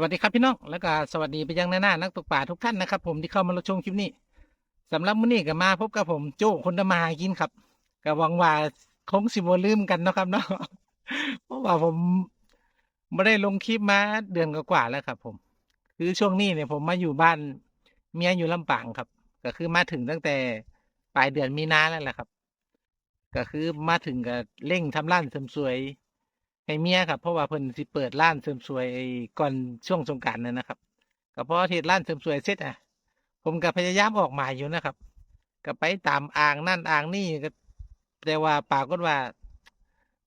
วัสดีครับพี่น้อง แล้วก็สวัสดีไปยังหน้านักตกป่าทุกท่านนะครับ ผมที่เข้ามารับชมคลิปนี้สำหรับมื้อนี้ก็มาพบกับผมโจ้คนทำมาหากินครับก็หวังว่าคงสิบ่ลืมกันนะครับเนาะเพราะว่าผมไม่ได้ลงคลิปมาเดือนกว่าแล้วครับ ผม คือช่วงนี้เนี่ยผมมาอยู่บ้านเมียอยู่ลำปางครับ ก็คือมาถึงตั้งแต่ปลายเดือนมีนาแล้วแหละครับ ก็คือมาถึงก็เร่งทำร้านเสริมสวย ให้เมียครับเพราะว่าเพิ่นสิเปิดร้านเสริมสวยไอ้ก่อนช่วงสงกานต์นั่นนะครับก็เพราะเฮ็ดร้านเสริมสวยเสร็จอะ ผมก็พยายามออกหมายอยู่นะครับ ก็ไปตามอ่างนั่นอ่างนี่ก็แต่ว่าปากฏว่า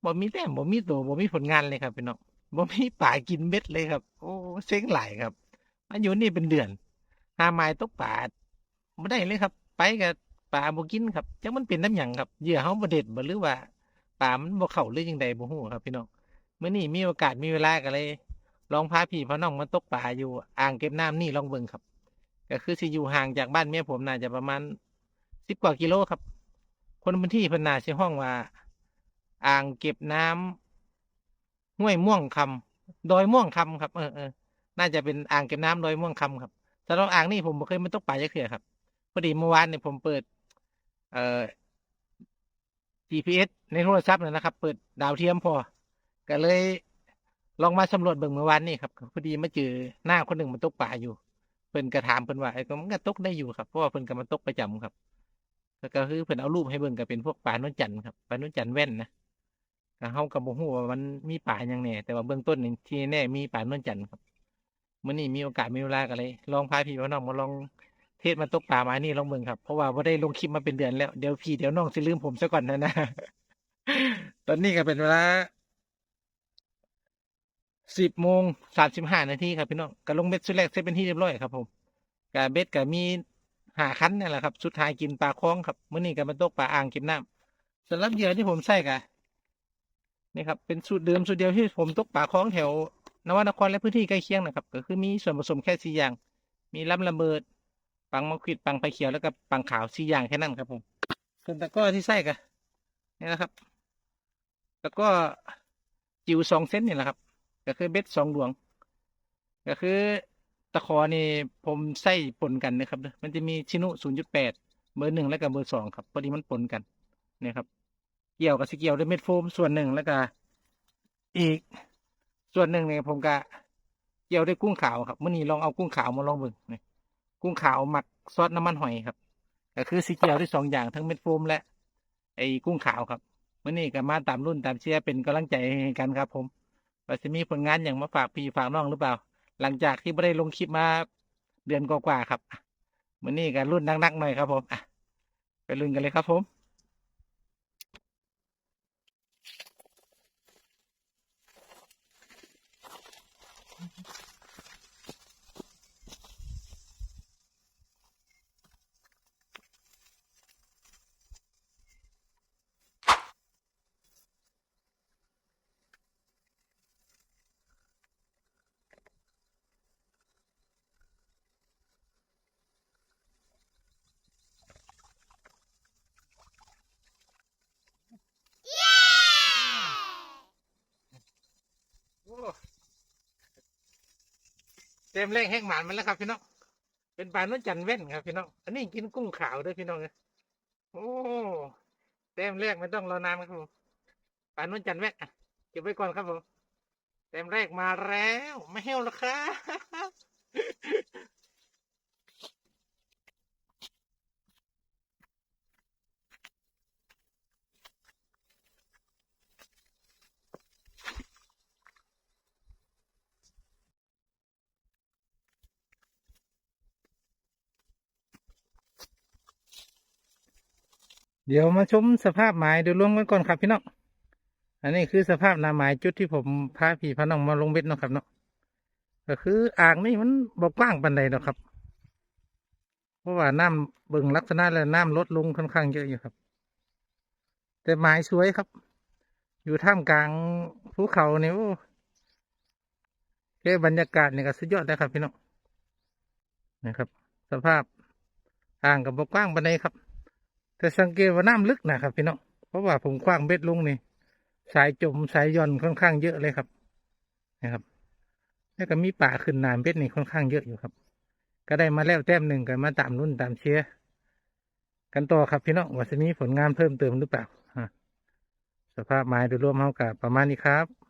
บ่มีแต้มบ่มีตัวบ่มีผลงานเลยครับพี่น้องบ่มีป่ากินเม็ดเลยครับ โอ้เซ็งหลายครับมาอยู่นี่เป็นเดือนหาไม้ตกป่าบ่ได้เลยครับ ไปกับป่าบ่กินครับจักมันเป็นน้ำหยังครับเหยื่อเฮาบ่เด็ดบ่หรือว่าป่ามันบ่เข้าหรือจังใดบ่ฮู้ครับพี่น้อง มื่อนี้มีโอกาสมีเวลาก็เลย ลองพาพี่พาน้องมาตกปลาอยู่อ่างเก็บน้ำนี่ลองเบิ่งครับ ก็คือสิอยู่ห่างจากบ้านเมียผมน่าจะประมาณสิบกว่ากิโลครับ คนพื้นที่พิ่นน่าสิห้องว่า อ่างเก็บน้ำห้วยม่วงคำดอยม่วงคำครับ เออเออน่าจะเป็นอ่างเก็บน้ำดอยม่วงคำครับสำหรับอ่างนี่ผมเคยมาตกปลาจักเทื่อครับพอดีเมื่อวานเนี่ยผมเปิด เอ่อ GPS ในโทรศัพท์นะครับ เปิดดาวเทียมพอ ก็เลย ลองมาสำรวจเบิ่งเมื่อวานนี่ครับพอดีมาเจอหน้าคนหนึ่งมันตกปลาอยู่เพิ่นก็ถามเพิ่นว่าไอ้ก็มันก็ตกได้อยู่ครับเพราะว่าเพิ่นก็มาตกประจำครับแล้วก็คือเพิ่นเอารูปให้เบิ่งก็เป็นพวกปลานวลจันทร์ครับปลานวลจันทร์แว่นนะก็เฮาก็บ่ฮู้ว่ามันมีปลาหยังแน่แต่ว่าเบื้องต้นนี่ที่แน่มีปลานวลจันทร์ครับมื้อนี้มีโอกาสมีเวลาก็เลยลองพาพี่พาน้องมาลองเทศมาตกปลามานี่ลองเบิ่งครับเพราะว่าบ่ได้ลงคลิปมาเป็นเดือนแล้วเดี๋ยวพี่เดี๋ยวน้องสิลืมผมซะก่อนนะนะตอนนี้ก็เป็นเวลา สิบโมงสามสิบห้านาทีครับพี่น้องก็ลงเบ็ดสุดแรกเสร็จเป็นที่เรียบร้อยครับผมกับเบ็ดกับมีหาคันนี่แหละครับ สุดท้ายกินปลาคล้องครับเมื่อนี้ก็มาตกปลาอ่างเก็บน้ำสำหรับเหยื่อที่ผมใส่กะนี่ครับเป็นสูตรเดิมสูตรเดียวที่ผมตกปลาคล้องแถวนวนครและพื้นที่ใกล้เคียงนะครับ ก็คือมีส่วนผสมแค่สี่อย่าง มีลำระเบิดปังมะขิดปังไฟเขียวแล้วก็ปังขาวสี่อย่างแค่นั้นครับผมส่วนตะก้อที่ใส่กะนี่นะครับ แล้วก็จิ๋วสองเส้นนี่แหละครับ ก็คือเบ็ดสองดวง ก็คือตะขอนี่ผมใส่ปนกันนะครับ มันจะมีชินุศูนย์จุดแปดเบอร์หนึ่งแล้วก็เบอร์สองครับพอดีมันปนกันนี่ครับ เกี่ยวกับสเกี่ยวด้วยเม็ดโฟมส่วนหนึ่งแล้วก็อีกส่วนหนึ่งเนี่ยผมก็เกี่ยวด้วยกุ้งขาวครับเมื่อนี้ลองเอากุ้งขาวมาลองเบิ่งนี่กุ้งขาวหมักซอสน้ำมันหอยครับ ก็คือสีเกี่ยวด้วยสองอย่างทั้งเม็ดโฟมและไอ้กุ้งขาวครับเมื่อนี้ก็มาตามรุ่นตามเชียร์เป็นกำลังใจให้กันครับผม ว่าจะมีผลงานอย่างมาฝากพี่ฝากน้องหรือเปล่า หลังจากที่ไม่ได้ลงคลิปมาเดือนกว่าๆครับวันนี้ก็รุ่นนักๆหน่อยครับผมอะไปรุ่นกันเลยครับผม เต็มแรงแห้งหมานมันแล้วครับพี่น้อง เป็นปลาโนนจันเว้นครับพี่น้อง อันนี้กินกุ้งขาวด้วยพี่น้องเลยโอ้เต็มแรกไม่ต้องรอนานครับผมปลาโนนจันเว้นเก็บไว้ก่อนครับผมเต็มแรกมาแล้ว ไม่เห้วแล้วครับ เดี๋ยวมาชมสภาพหมายโดยรวมกันก่อนครับพี่น้องอันนี้คือสภาพนาหมายจุดที่ผมพาพี่พน้องมาลงเบ็ดเนาะครับเนาะก็คืออ่างนี่มันบ่กว้างปันใดเนาะครับ เพราะว่าน้ำเบิ่งลักษณะแล้วน้ำลดลงค่อนข้างเยอะอยู่ครับ แต่หมายสวยครับ อยู่ท่ามกลางภูเขาเนี่ยโอ้แค่บรรยากาศเนี่ยก็สุดยอดแล้วครับพี่น้องนะครับ สภาพอ่างกับบกกว้างบันไดครับ แต่สังเกตว่าน้ำลึกนะครับพี่น้องเพราะว่าผมคว้างเบ็ดลงนี่สายจมสายย่อนค่อนข้างเยอะเลยครับนะครับแล้วก็มีป่าขึ้นน้ำเบ็ดนี่ค่อนข้างเยอะอยู่ครับ ก็ได้มาแล้วแต้มหนึ่งกันมาตามรุ่นตามเชียร์กันต่อครับพี่น้องว่าจะมีผลงานเพิ่มเติมหรือเปล่าสภาพไม้โดยรวมเท่ากับประมาณนี้ครับ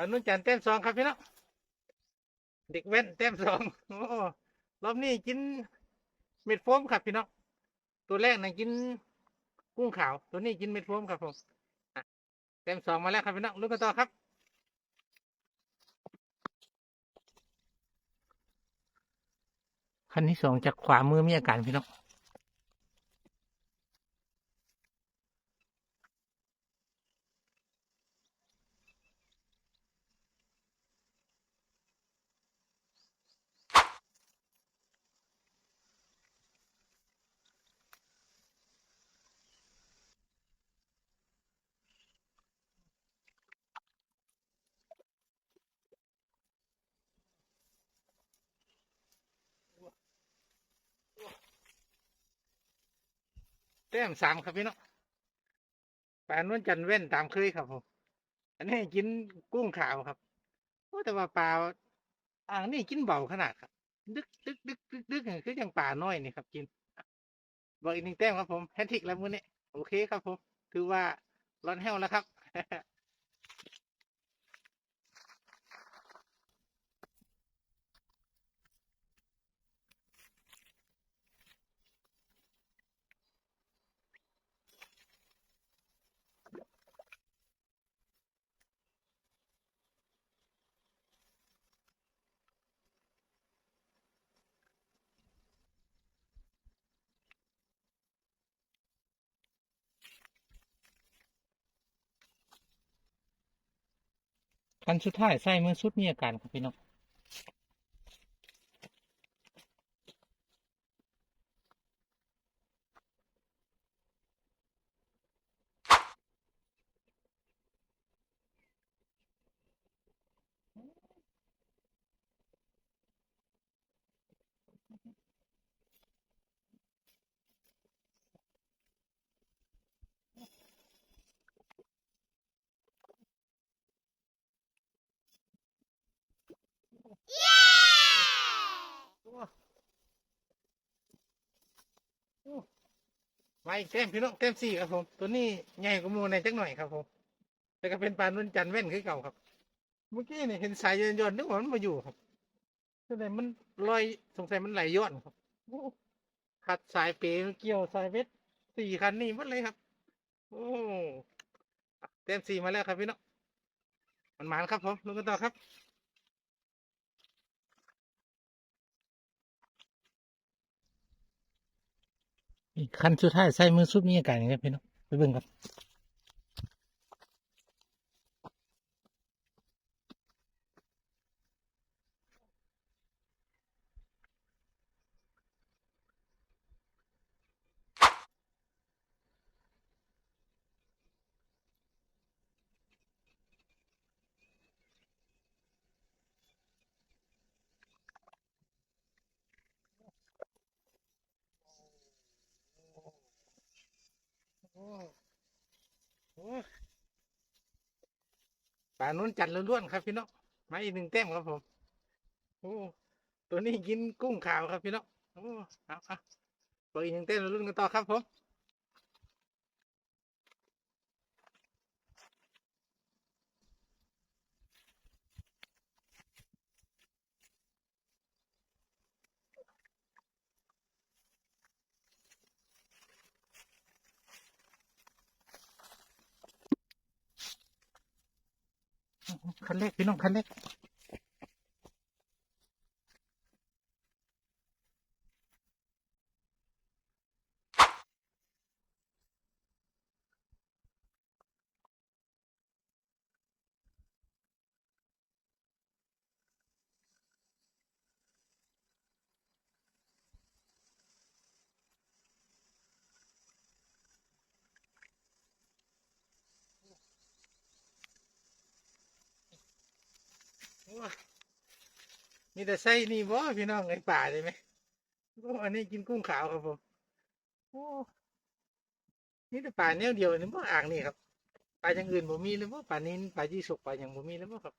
ปานุ่นจันเต้มสองครับพี่น้องเด็กเว้นเต้มสองโอ้รอบนี้กินเม็ดโฟมครับพี่น้องตัวแรกนะกินกุ้งขาว ตัวนี้กินเม็ดโฟมครับผมเต้มสองมาแล้วครับพี่น้องลุ้นกันต่อครับขั้นที่สองจากขวามือมีอาการพี่น้อง แต้มสามครับพี่น้องปลานวลจันเว้นตามเคยครับผมอันนี้กินกุ้งขาวครับโอ้แต่ว่าปลาอ่างนี่กินเบาขนาดครับ ดึกดึกดึกดึกดึกคืออย่างปลาน้อยนี่ครับ กินบอกอีกหนึ่งแต้มครับผมแฮตติกแล้วมื้อนี้โอเคครับผมถือว่าร้อนแห้วแล้วครับ คันสุดท้ายใส่มือสุดมีอาการครับพี่น้อง มาอีกแต้มพี่น้องแต้มสี่ครับผม ตัวนี้ใหญ่กว่ามูในจักหน่อยครับผม แต่ก็เป็นปลานุ่นจันแว่นคือเก่าครับ เมื่อกี้เนี่ยเห็นสายย้อนๆนึกว่ามันมาอยู่ครับแสดงมันลอยสงสัยมันไหลย้อนครับขัดสายเปย์เกี่ยวสายเวทสี่คันนี่หมดเลยครับ โอ้แต้มสี่มาแล้วครับพี่น้องมันหมานครับผมลุงกันต่อครับ อีกคันสุดท้ายใส่มือซุปมีอาการอย่างนี้พี่น้องไปเบิ่งครับ ป่านุ่นจันทร์ล้วนๆครับพี่น้องมาอีกหนึ่งแต้มครับผมโอ้ตัวนี้กินกุ้งขาวครับพี่น้องโอ้เอาเอาไปอีกหนึ่งแต้มลุ้นกันต่อครับผม คันแรกพี่น้องคันแรก มีแต่ไส้นี่บ่พี่น้องไอ้ป่าเลยไหมโอ้อันนี้กินกุ้งขาวครับผมโอ้นี่แต่ป่าแนวเดียวนี่บ่อ่างนี่ครับปลาอย่างอื่นบ่มีเลยบ่ปลานินปลายี่สกปลาอย่างบ่มีเลยบ่ครับ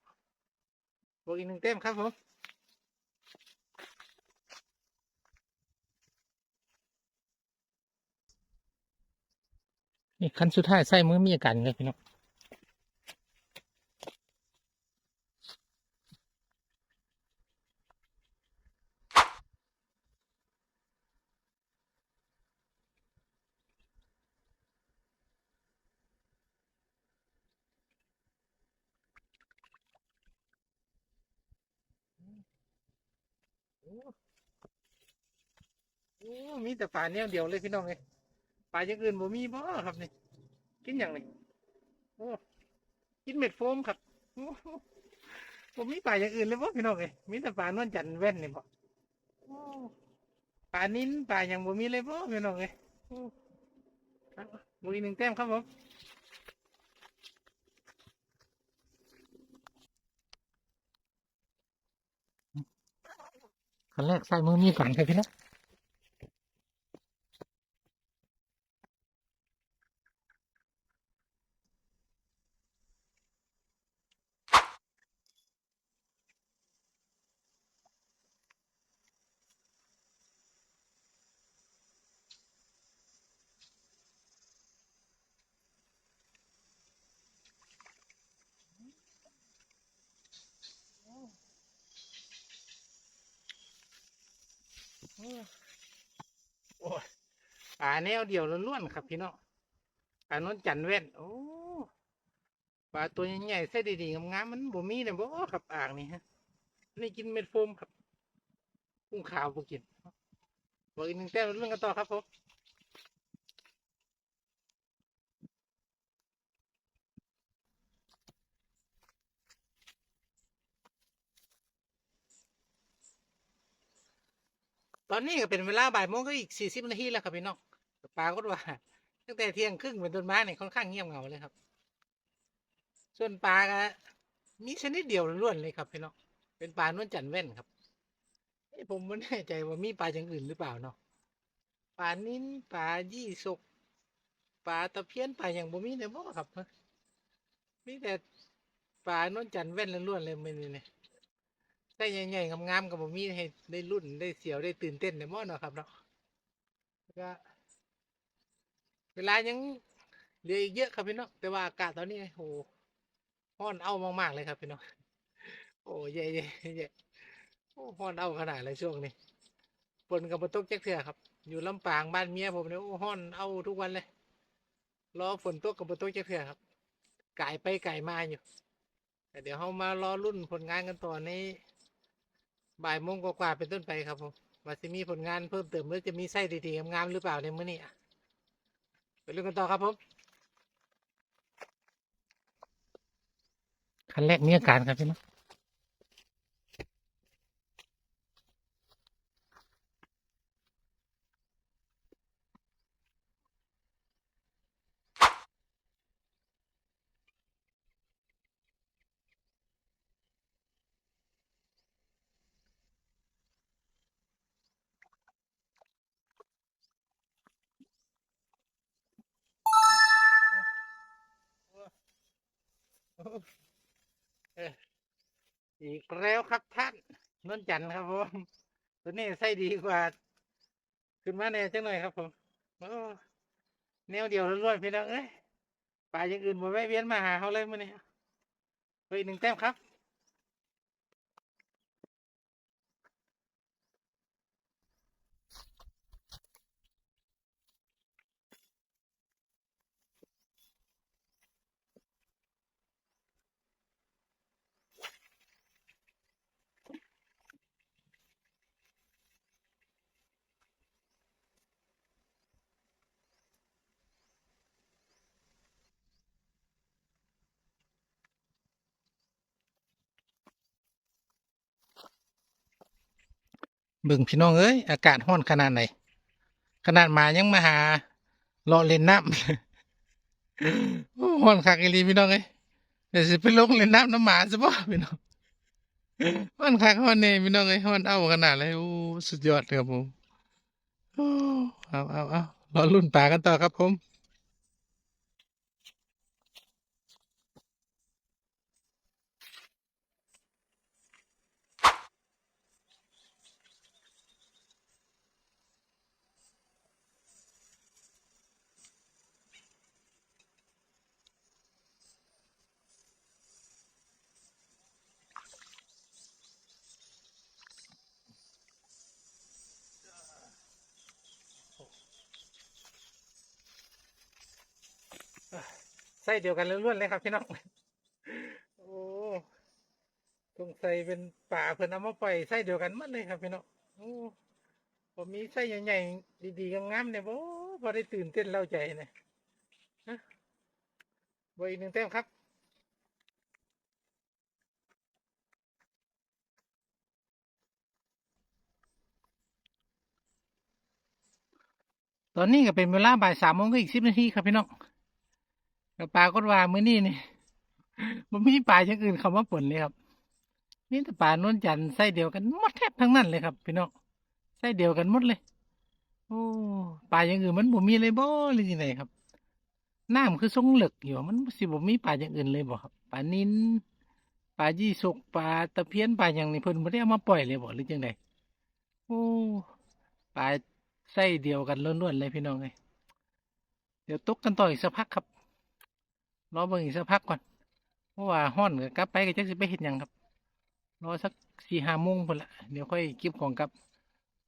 บวกอีกหนึ่งเต็มครับผมนี่ขั้นสุดท้ายไส้มือมีอาการไงพี่น้อง โอ้มีแต่ปลาแนวเดียวเลยพี่น้องเลยปลาอย่างอื่นบ่มีบ่ครับนี่ กินอย่างนี้โอ้กินเม็ดโฟมครับโอ้ผมมีปลาอย่างอื่นเลยบ่พี่น้องเลยมีแต่ปลานวลจันทร์แว่นนี่บ่โอ้ปลานิ้นปลาอย่างบ่มีเลยบ่พี่น้องเลยโอ้ครับมือหนึ่งแต้มครับผม ขั้นแรกใส่มือมีดก่อนครับพี่น้อง โอ้โอ้ยป่าแนวเดียวล้วนๆครับพี่น้องป่านนจันเว่นโอ้ปลาตัวใหญ่ๆไส้ดีๆงามๆมันบ่มีเนี่ยบ่ครับอ่างนี่ฮะนี่กินเม็ดโฟมครับกุ้งขาวบ่กินบอกอีกหนึ่งแต้มเรื่องกันต่อครับผม ตอนนี้ก็เป็นเวลาบ่ายโมงก็อีกสี่สิบนาทีแล้วครับพี่น้องปลาก็ว่าตั้งแต่เที่ยงครึ่งเป็นต้นมาเนี่ยค่อนข้างเงียบเหงาเลยครับ ส่วนปลาก็มีชนิดเดียวล้วนเลยครับพี่น้องเป็นปลานวลจันทร์แว่นครับผมไม่แน่ใจว่ามีปลาอย่างอื่นหรือเปล่าเนาะปลานิ้นปลายี่สกปลาตะเพียนปลาอย่างบ่มีเลยบ่ครับมีแต่ปลานวลจันทร์แว่นล้วนๆเลยมันนี่เนี่ย ได้ใหญ่ๆงามๆกับบ่มีให้ได้รุ่นได้เสียวได้ตื่นเต้นในบ่เนาะครับเนาะแล้วก็เวลายังเหลืออีกเยอะครับพี่น้องแต่ว่าอากาศตอนนี้โอ้ห้อนเอามากๆเลยครับพี่น้องโอ้เย่เย่เย่โอ้ร้อนเอาขนาดเลยช่วงนี้ฝนกับฝนตกแจ๊กเถื่อครับ อยู่ลำปางบ้านเมียผมเนี่ยโอ้ร้อนเอาทุกวันเลยรอฝนตกกับฝนตกแจ๊กเถื่อครับไก่ไปไก่มาอยู่แต่เดี๋ยวเรามารอรุ่นผลงานกันต่อใน บ่ายโมงกว่าๆเป็นต้นไปครับผมว่าจะมีผลงานเพิ่มเติมหรือจะมีไส้ดีๆงามๆหรือเปล่าในมื้อนี้อะไปเรื่องกันต่อครับผมขั้นแรกมีอาการครับพี่น้อง อีกแล้วครับท่านนนจันทร์ครับผมตัวนี้ไส้ดีกว่า ขึ้นมาแน่จังหน่อยครับผมแนวเดียวล้วนๆพี่น้องเอ้ยปลาอย่างอื่นมาแวะเวียนมาหาเขาเลยมื่อนี้เฮ้ยหนึ่งแต้มครับ เบิ่งพี่น้องเอ้ยอากาศร้อนขนาดไหน ขนาดหมายังมาหาเลาะเล่นน้ำโอ้อนคักอีลีพี่น้องเอ้ยเดี๋ยวสิไปลงเล่นน้ำน้ำหมาซะบ่พี่น้องร้อนคักร้อนแน่พี่น้องเอ้ยร้อนเอาขนาดเลยโอ้สุดยอดครับผมโอ้เอาเอาเอารอรุ่นปากันต่อครับผม ส้เดียวกันล้วนๆเลยครับพี่น้อง โอ้สงสัยเป็นป่าเพิ่นเอามาปล่อยไส้เดียวกันหมดเลยครับพี่น้องโอ้ผมมีไส้ใหญ่ๆดีๆงามๆเนี่ยโอ้พอได้ตื่นเต้นเล่าใจเนี่ยฮะบอีกหนึ่งแต้มครับตอนนี้ก็เป็นเวลาบ่ายสามโมงก็อีกสิบนาทีครับพี่น้อง ก็ปลากดว่ามื้อนี้นี่มันมีปลาอย่างอื่นเขามาป่นเลยครับมีแต่ปลานวลจันทร์ไส้เดียวกันหมดแทบทั้งนั้นเลยครับพี่น้องไส้เดียวกันหมดเลย โอ้ปลาอย่างอื่นมันบ่มีเลยบ่หรือยังไงครับน้ำคือทรงเหลึกอยู่มันสิบ่มีปลาอย่างอื่นเลยบ่ครับปลานินปลายี่สกปลาตะเพียนปลาอย่างนี้เพิ่นบ่ได้เอามาปล่อยเลยบ่หรือจังไดโอ้ปลาไส้เดียวกันล้วนๆเลยพี่น้องเอ้ยเดี๋ยวตกกันต่ออีกสักพักครับ รอเบิ่งอีกสักพักก่อนเพราะว่าห้อนก็กลับไปก็จักสิไปเฮ็ดหยังครับ รอสักสี่ห้าโมงพุ่นละเดี๋ยวค่อยเก็บของกลับ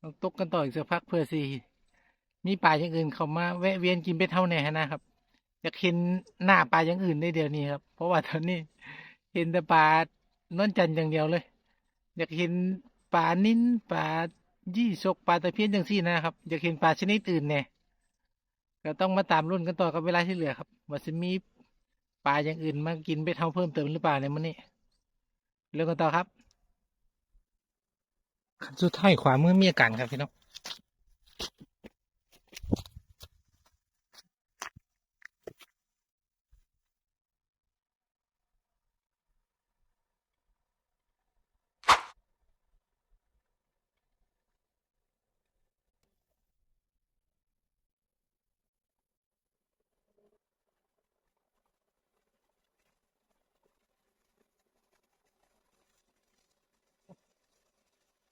ต้องตกกันต่ออีกสักพักเพื่อสิมีปลาอย่างอื่นเขามาแวะเวียนกินเป็ดเท่าแหน่นะครับอยากเห็นหน้าปลาอย่างอื่นในเดี๋ยวนี้ครับ เพราะว่าตอนนี้เห็นแต่ปลานวลจันทร์อย่างเดียวเลย อยากเห็นปลานิ้นปลายี่สกปลาตะเพียนจังซี่นะครับ อยากเห็นปลาชนิดอื่นแน่ก็ต้องมาตามรุ่นกันต่อกับเวลาที่เหลือครับว่าจะมี ปลาอย่างอื่นมากินไปเท่าเพิ่มเติมหรือเปล่าในมันนี้เรื่องกันต่อครับขั้นสุดท้ายขวามือมีอาการครับพี่น้อง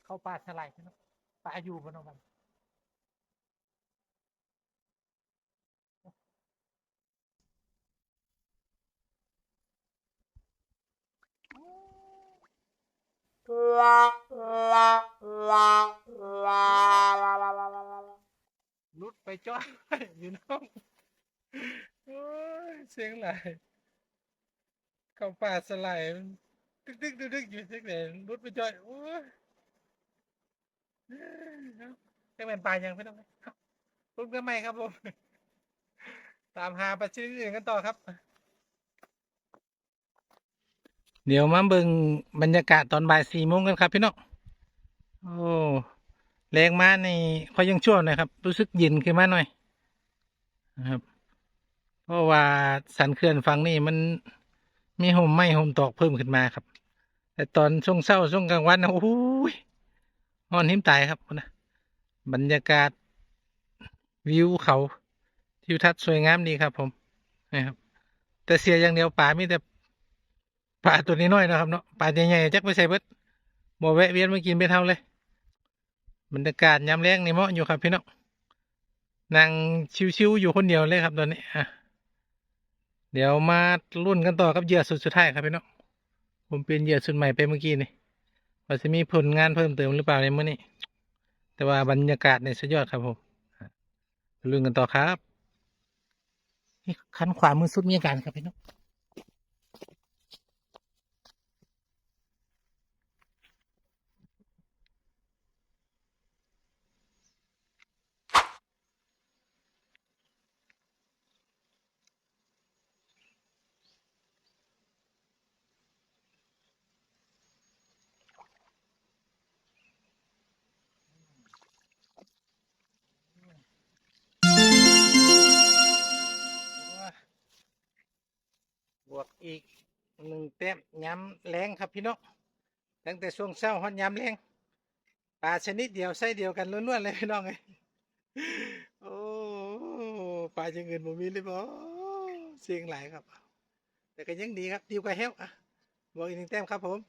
เข้าปลาสลด์พี่น้องปลาอยู่บนเอาบันรุดไปจ้อยพี่น้องเสียงไหลเข้าปลาสไลด์ดึกดึกดึกดึกอยู่เสียงไหนรุดไปจ้อยโอ้ย จะเป็นปลายังไม่ต้องรุ่นกันใหม่ครับผมตามหาปลาชนิดอื่นกันต่อครับ เดี๋ยวมาเบิ่งบรรยากาศตอนบ่ายสี่โมงกันครับพี่น้องโอ้แรงมาในคอยยังชั่วหน่อยครับ รู้สึกเย็นขึ้นมาหน่อยนะครับ เพราะว่าสันเขื่อนฝั่งนี่มันมีห่มไหม้ห่มตอกเพิ่มขึ้นมาครับ แต่ตอนช่วงเช้าช่วงกลางวันนะโอ้ยห้อนหิมตายครับนะ บรรยากาศวิวเขาทิวทัศน์สวยงามดีครับ ผมนะครับ แต่เสียอย่างเดียวป่ามีแต่ป่าตัวนี้น้อยนะครับเนาะป่าใหญ่ๆจักไปใส่เบิดบ่แวะเวียนมากินไปเท่าเลยบรรยากาศยามแรงนี่เหมาะอยู่ครับพี่น้องนั่งชิวๆอยู่คนเดียวเลยครับตอนนี้อะเดี๋ยวมารุ่นกันต่อกับเหยื่อสุดสุดท้ายครับพี่น้องผมเป็นเหยื่อสุดใหม่ไปเมื่อกี้นี่ว่าจะมีผลงานเพิ่มเติมหรือเปล่าในเมื้อนี้ แต่ว่าบรรยากาศในสุดยอดครับผมลุยกันต่อครับ นี่ขันขวามือสุดมีอาการครับพี่น้อง อีกหนึ่งแต้มย้ำแรงครับพี่น้องตั้งแต่ช่วงเช้าฮอดย้ำแรงปลาชนิดเดียวไส้เดียวกันล้วนๆเลยพี่น้องเลยโอ้ปลาจังเงินผมมีเลยบ่เสียงหลายครับ แต่ก็ยังดีครับดีกว่าเฮลอะบวกอีกหนึ่งแต้มครับผม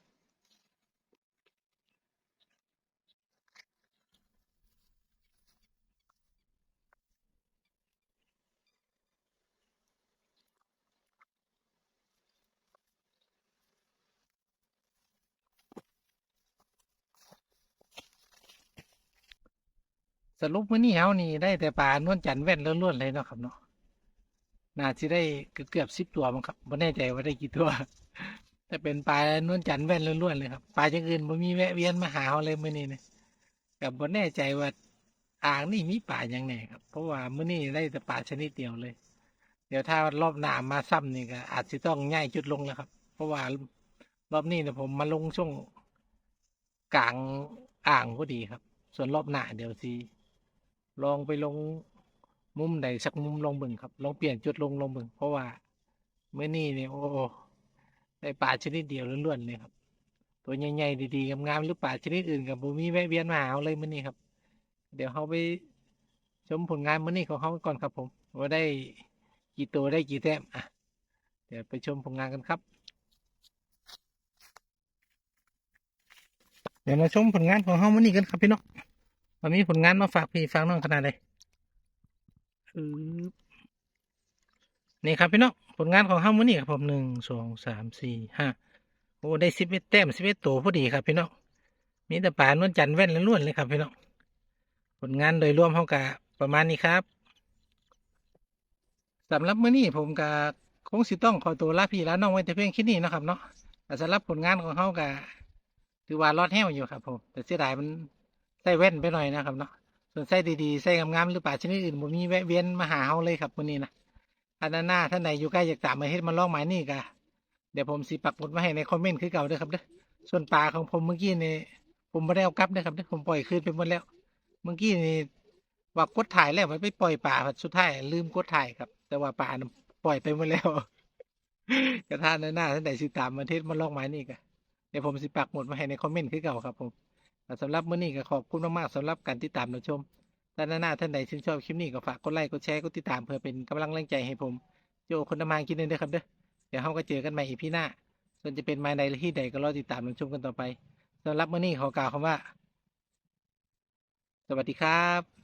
สรุปมื้อนี้เฮานี่ได้แต่ปลานวลจันทร์แว่นล้วนๆเลยเนาะครับเนาะน่าสิได้เกือบสิบตัวมั้งครับไม่แน่ใจว่าได้กี่ตัว แต่เป็นปลานวลจันทร์แว่นล้วนๆเลยครับปลาอย่างอื่นบ่มีแวะเวียนมาหาเฮาเลยมื้อนี้นะกับบ่แน่ใจว่าอ่างนี่มีปลาอย่างแน่ครับ เพราะว่ามื้อนี้ได้แต่ปลาชนิดเดียวเลย เดี๋ยวถ้ารอบหน้ามาซ้ำนี่ก็อาจจะต้องง่ายจุดลงแล้วครับ เพราะว่ารอบนี้เนี่ยผมมาลงช่วงกลางอ่างพอดีครับ ส่วนรอบหน้าเดี๋ยวสิ ลองไปลงมุมใดสักมุมลองเบิ่งครับลองเปลี่ยนจุดลงลองเบิ่งเพราะว่าเมื่อนี้เนี่ยโอ้ได้ปลาชนิดเดียวล้วนๆเลยครับ ตัวใหญ่ๆดีๆงามๆหรือปลาชนิดอื่นกับบูมีแวะเวียนมาหาเราเลยมื่อนี้ครับ เดี๋ยวเขาไปชมผลงานเมื่อนี้ของเขาก่อนครับ ผมว่าได้กี่ตัวได้กี่แต้มอะเดี๋ยวไปชมผลงานกันครับ เดี๋ยวมาชมผลงานของเขาเมื่อนี้กันครับพี่น้อง วันนี้ผลงานมาฝากพี่ฝากน้องขนาดไหนอือนี่ครับพี่น้องผลงานของเฮามื้อนี้ครับผมหนึ่งสองสามสี่ห้าโอ้ได้สิบเอ็ดแต้มสิบเอ็ดตัวพอดีครับพี่น้องมีแต่ป่านวลจันทร์แว่นล้วนๆเลยครับพี่น้องผลงานโดยรวมเฮากะประมาณนี้ครับสำหรับมื้อนี้ผมกะคงสิต้องขอตัวลาพี่ลาน้องไว้แต่เพียงแค่นี้เนาะครับเนาะแต่สำหรับผลงานของเฮากะถือว่ารอดแห้วอยู่ครับผมแต่เสียดายมัน ใส่แว่นไปหน่อยนะครับเนาะส่วนใส่ดีๆใส่งามๆหรือป่าชนิดอื่นผมมีแวะเวียนมาหาเฮาเลยครับวันนี้นะอันหน้าท่านใดอยู่ใกล้อยากตามมาเฮ็ดมาลองหมายนี่กะเดี๋ยวผมสิปักหมุดมาให้ในคอมเมนต์คือเก่าด้อครับเด้อส่วนปลาของผมเมื่อกี้นี่ผมไม่ได้เอากลับเด้อครับเด้อผมปล่อยคืนไปหมดแล้ว เมื่อกี้นี่ว่ากดถ่ายแล้วมันไปปล่อยป่าสุดท้ายลืมกดถ่ายครับ แต่ว่าป่าปล่อยไปหมดแล้วกระท่านหน้าท่านใดสิตามมาเทศมาลองหมายนี่กะเดี๋ยวผมสิปักหมุดมาให้ในคอมเมนต์คือเก่าครับผม สำหรับมื้อนี้ก็ขอบคุณมากๆสำหรับการติดตามรับชมท่านหน้าท่านใดชื่นชอบคลิปนี้ก็ฝากกดไลค์กดแชร์กดติดตามเพื่อเป็นกำลังแรงใจให้ผม โจคนทำมากินเด้อครับเด้อเดี๋ยวเราก็เจอกันใหม่อีพีหน้า ส่วนจะเป็นมาในที่ใดก็รอติดตามรับชมกันต่อไปสำหรับมื้อนี้ขอกล่าวคำว่า สวัสดีครับ